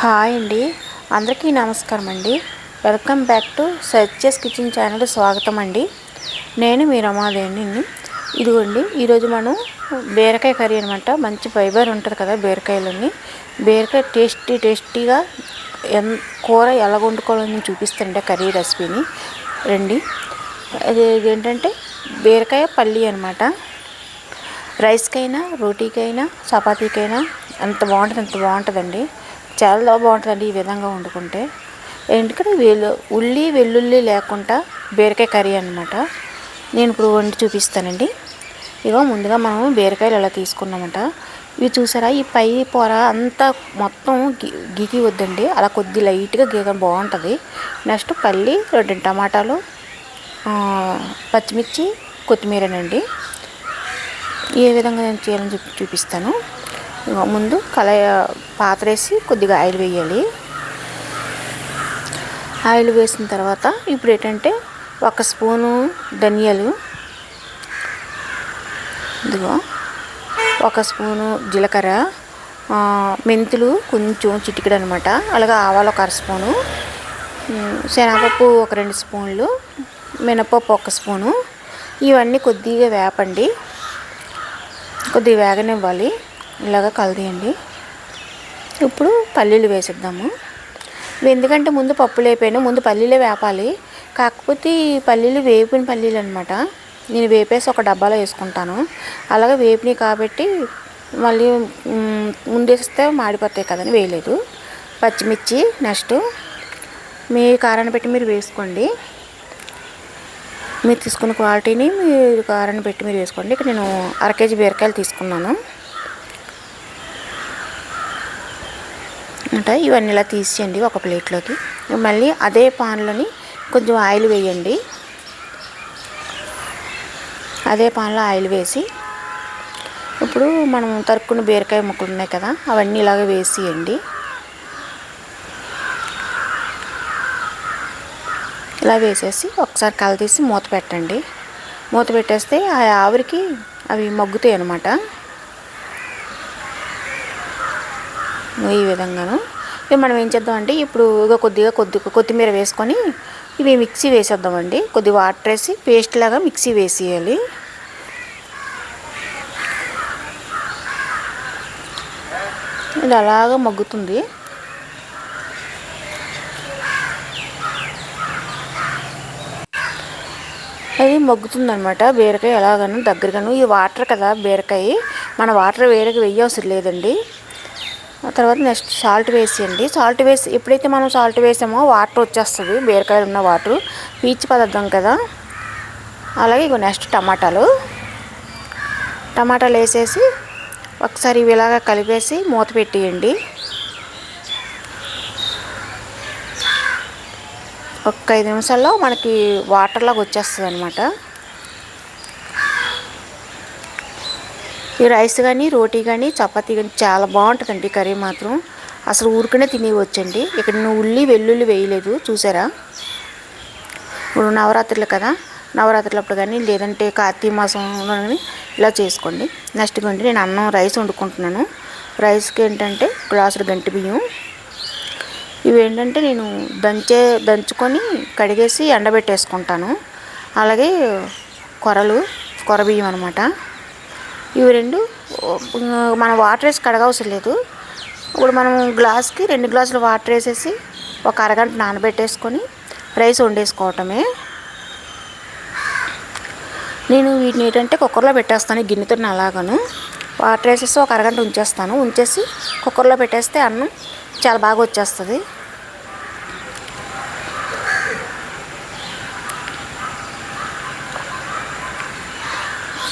Hi అండి. అందరికీ నమస్కారం అండి. Welcome back to Satya's kitchen channel స్వాగతం అండి. నేను మీ రమాదేవిని. ఇదిగోండి ఈరోజు మనం బీరకాయ కర్రీ అనమాట మంచి ఫైబర్ ఉంటుంది కదా బీరకాయలన్నీ. బీరకాయ టేస్టీ టేస్టీగా ఎన్ కూర ఎలా వండుకోవాలని చూపిస్తుండే కర్రీ రెసిపీని. రండి. అది ఏంటంటే బీరకాయ పల్లి అనమాట రైస్కైనా రోటీకైనా చపాతీకైనా ఎంత బాగుంటుంది ఎంత బాగుంటుందండి. చాలా బాగుంటుందండి ఈ విధంగా వండుకుంటే. ఎందుకంటే వెల్లు ఉల్లి వెల్లుల్లి లేకుండా బీరకాయ కర్రీ అనమాట నేను ఇప్పుడు వండి చూపిస్తానండి. ఇగో ముందుగా మనం బీరకాయలు ఇలా తీసుకున్నామంట. ఇవి చూసారా? ఈ పై పొర అంతా మొత్తం గిగి వద్దండి. అలా కొద్ది లైట్గా గీగ బాగుంటుంది. నెక్స్ట్ పల్లి రెండు టమాటాలు పచ్చిమిర్చి కొత్తిమీరనండి. ఏ విధంగా నేను చేయాలని చూపిస్తాను. ముందు కళాయి పాత్ర వేసి కొద్దిగా ఆయిల్ వేయాలి. ఆయిల్ వేసిన తర్వాత ఇప్పుడు ఏంటంటే ఒక స్పూను ధనియాలు. ఇదిగో ఒక స్పూను జీలకర్ర మెంతులు కొంచెం చిటికెడు అనమాట అలాగే ఆవాలు ఒక అర స్పూను. శనగపప్పు ఒక రెండు స్పూన్లు మినపప్పు ఒక స్పూను. ఇవన్నీ కొద్దిగా వేపండి. కొద్దిగా వేగనివ్వాలి. ఇలాగ కలదీయండి. ఇప్పుడు పల్లీలు వేసిద్దాము. ఎందుకంటే ముందు పప్పులు లేపాను ముందు పల్లీలే వేపాలి. కాకపోతే పల్లీలు వేపిన పల్లీలు అనమాట నేను వేపేసి ఒక డబ్బాలో వేసుకుంటాను. అలాగే వేపినాయి కాబట్టి మళ్ళీ ముందేస్తే మాడిపోతాయి కదని వేయలేదు. పచ్చిమిర్చి నెక్స్ట్ మీ కారాన్ని పెట్టి మీరు వేసుకోండి. మీరు తీసుకున్న క్వాలిటీని మీరు కారాన్ని పెట్టి మీరు వేసుకోండి. ఇక్కడ నేను అర కేజీ బీరకాయలు తీసుకున్నాను. అంటే ఇవన్నీ ఇలా తీసేయండి ఒక ప్లేట్లోకి. మళ్ళీ అదే పాన్లోని కొంచెం ఆయిల్ వేయండి. అదే పాన్లో ఆయిల్ వేసి ఇప్పుడు మనం తరుక్కున్న బీరకాయ ముక్కలు ఉన్నాయి కదా అవన్నీ ఇలాగ వేసేయండి. ఇలా వేసేసి ఒకసారి కలతీసి మూత పెట్టండి. మూత పెట్టేస్తే ఆ ఆవిరికి అవి మగ్గుతాయి అన్నమాట ఈ విధంగాను. ఇక మనం ఏం చేద్దామంటే ఇప్పుడు ఇక కొద్దిగా కొద్ది కొత్తిమీర వేసుకొని ఇవి మిక్సీ వేసేద్దామండి. కొద్దిగా వాటర్ వేసి పేస్ట్ లాగా మిక్సీ వేసేయాలి. ఇది అలాగా మగ్గుతుంది. అది మగ్గుతుంది అనమాట బీరకాయ ఎలాగను దగ్గరగాను. ఈ వాటర్ కదా బీరకాయ. మన వాటర్ వేరేగా వేయవసరం లేదండి. తర్వాత నెక్స్ట్ సాల్ట్ వేసేయండి సాల్ట్ వేసి ఎప్పుడైతే మనం సాల్ట్ వేసామో వాటర్ వచ్చేస్తుంది బీరకాయలు ఉన్న వాటర్ పీచు పదార్థం కదా. అలాగే ఇగో నెక్స్ట్ టమాటాలు. టమాటాలు వేసేసి ఒకసారి ఇవి ఇలాగా కలిపేసి మూత పెట్టేయండి. ఒక ఐదు నిమిషాల్లో మనకి వాటర్లాగా వచ్చేస్తుంది అనమాట ఈ రైస్ కానీ రోటీ కానీ చపాతీ కానీ చాలా బాగుంటుందండి కర్రీ మాత్రం. అసలు ఊరికనే తినేవచ్చండి ఇక్కడ నేను ఉల్లి వెల్లుల్లి వేయలేదు చూసారా? ఇప్పుడు నవరాత్రులు కదా నవరాత్రులప్పుడు కానీ లేదంటే కార్తీక మాసం కానీ ఇలా చేసుకోండి. నెక్స్ట్ కంటే నేను అన్నం రైస్ వండుకుంటున్నాను. రైస్కి ఏంటంటే గ్లాసులు గంటి బియ్యం. ఇవి ఏంటంటే నేను దంచే దంచుకొని కడిగేసి ఎండబెట్టేసుకుంటాను. అలాగే కొరలు కొర బియ్యం అనమాట ఇవి రెండు మనం వాటర్ వేసి కడగవసరం లేదు. ఇప్పుడు మనం గ్లాస్కి రెండు గ్లాసులు వాటర్ వేసేసి ఒక అరగంట నానబెట్టేసుకొని రైస్ వండేసుకోవటమే. నేను వీటిని ఏంటంటే కుక్కర్లో పెట్టేస్తాను గిన్నెతో అలాగను. వాటర్ వేసేసి ఒక అరగంట ఉంచేస్తాను. ఉంచేసి కుక్కర్లో పెట్టేస్తే అన్నం చాలా బాగా వచ్చేస్తుంది.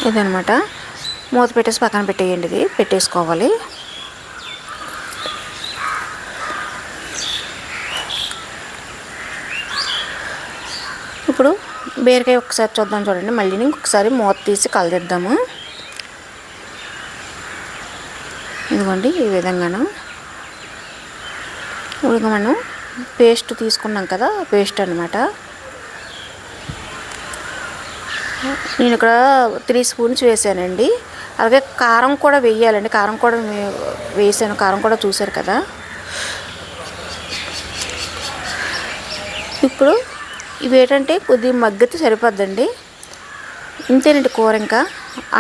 ఇదనమాట మూత పెట్టేసి పక్కన పెట్టేయండి ఇది పెట్టేసుకోవాలి. ఇప్పుడు బీరకాయ ఒకసారి చూద్దాం చూడండి. మళ్ళీ ఇంకొకసారి మూత తీసి కలదిద్దాము. ఇదిగోండి ఈ విధంగాను. ఇక మనం పేస్ట్ తీసుకున్నాం కదా పేస్ట్ అనమాట నేను ఇక్కడ త్రీ స్పూన్స్ వేసానండి. అలాగే కారం కూడా వేయాలండి. కారం కూడా వేసాను. కారం కూడా చూశారు కదా. ఇప్పుడు ఇవి ఏంటంటే కొద్ది మగ్గితే సరిపోద్దండి. ఇంతేనండి కూర ఇంకా.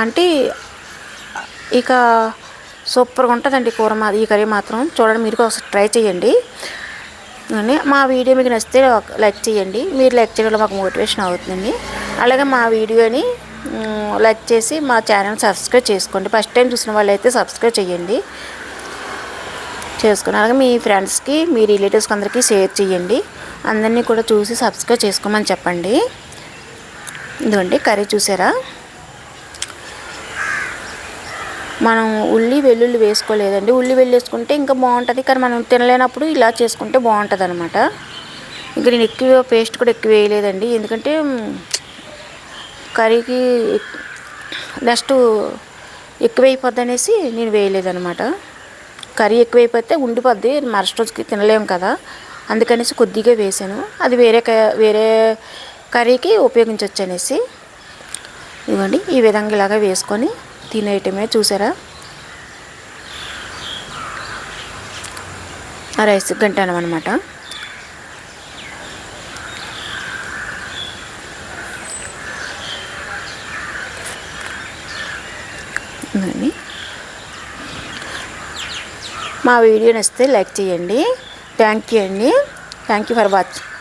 అంటే ఇక సూపర్గా ఉంటుందండి కూర మా ఈ కర్రీ మాత్రం. చూడండి మీరు ఒకసారి ట్రై చేయండి. మా వీడియో మీకు నచ్చితే లైక్ చేయండి. మీరు లైక్ చేయడంలో మాకు మోటివేషన్ అవుతుందండి. అలాగే మా వీడియోని లైక్ చేసి మా ఛానల్ సబ్స్క్రైబ్ చేసుకోండి. ఫస్ట్ టైం చూసిన వాళ్ళైతే సబ్స్క్రైబ్ చేయండి. చేసుకుని అలాగే మీ ఫ్రెండ్స్కి మీ రిలేటివ్స్కి అందరికీ షేర్ చేయండి. అందరినీ కూడా చూసి సబ్స్క్రైబ్ చేసుకోమని చెప్పండి. ఇదిగోండి కర్రీ చూసారా? మనం ఉల్లి వెల్లుల్లి వేసుకోలేదండి. ఉల్లి వెల్లు వేసుకుంటే ఇంకా బాగుంటుంది. కానీ మనం తినలేనప్పుడు ఇలా చేసుకుంటే బాగుంటుంది అనమాట ఇంకా నేను ఎక్కువ పేస్ట్ కూడా ఎక్కువ వేయలేదండి. ఎందుకంటే కర్రీకి నెక్స్ట్ ఎక్కువైపోద్ది అనేసి నేను వేయలేదనమాట కర్రీ ఎక్కువైపోతే ఉండిపోద్ది మరుసటి రోజుకి తినలేము కదా. అందుకనేసి కొద్దిగా వేసాను. అది వేరే క- వేరే కర్రీకి ఉపయోగించవచ్చు అనేసి ఇవ్వండి ఈ విధంగా ఇలాగ వేసుకొని తినేయటమే చూసారా? రైస్ గంటనం అనమాట ఇవ్వండి మా వీడియో నచ్చితే లైక్ చేయండి. థ్యాంక్ యూ అండి. Thank you for watching